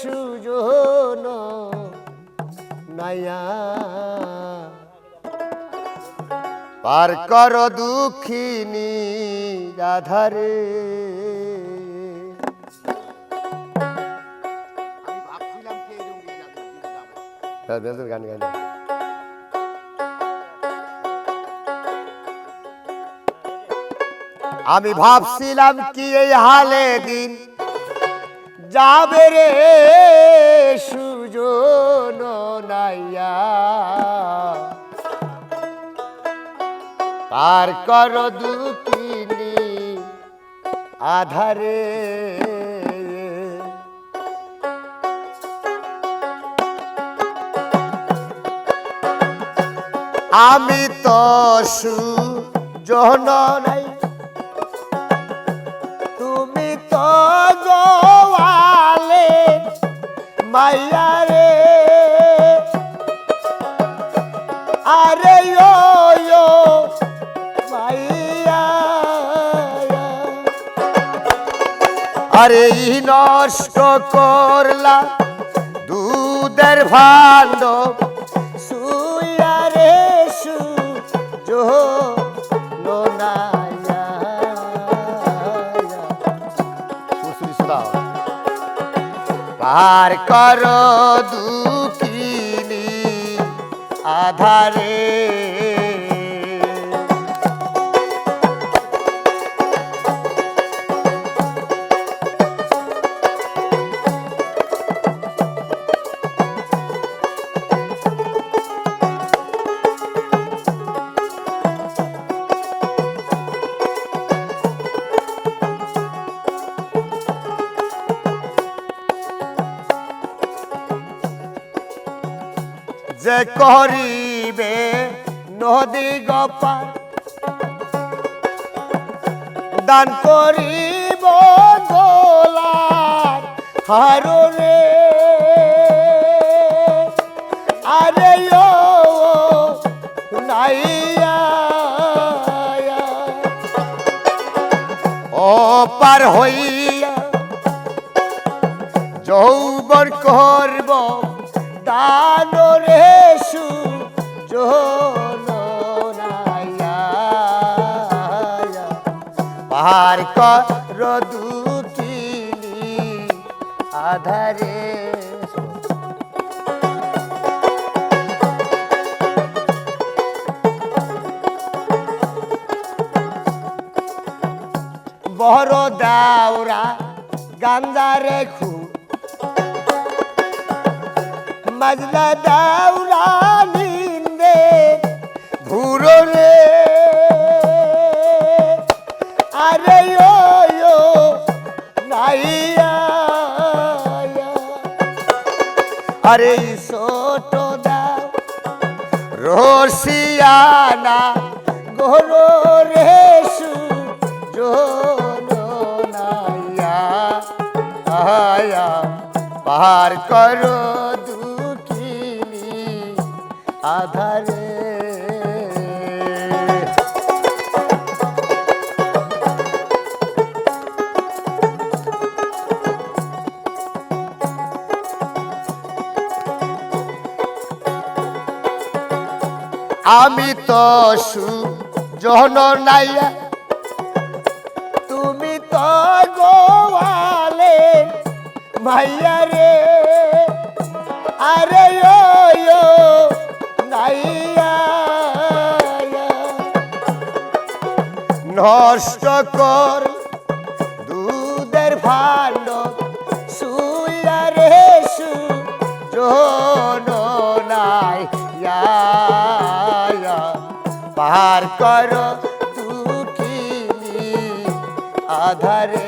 সুজন নাইয়া পার কর দুঃখিনী। দাদা, দাদা, গান গান আমি ভাবছিলাম কি এই হালে দিন যাবে রে সুজন পার কর দুঃখিনী আধারে। আমি তো সুজন নাই। মাইয়া আরে ইয়ো ইয়ো মাইয়া আরে নষ্ট করলা দুধের ভাণ্ড। সুইয়া রে সু জো পার কর দুঃখিনী আধারে যে করিবে নদী গপার দান করিব গোলার হাররে আরে নাইয়া ও পার হইয়া যৌবন করব। দান রে কর দুকিনি আধারে। বড় দাওরা গান্দা রেখু মাজলা দাওরা নিন্দে ঘুরলে আরে ও নাইয়া আরে ছোট দাও, রসিয়ানা গোর রে সু আয়া, পার করো। আধারে। আমি তো সুজন নাইয়া তুমি তো গোয়ালে মাইয়া রে। আরে ও নষ্ট কর দুধের ভাণ্ড সুইয়া রে নাই পার কর দুঃখিনী আধারে।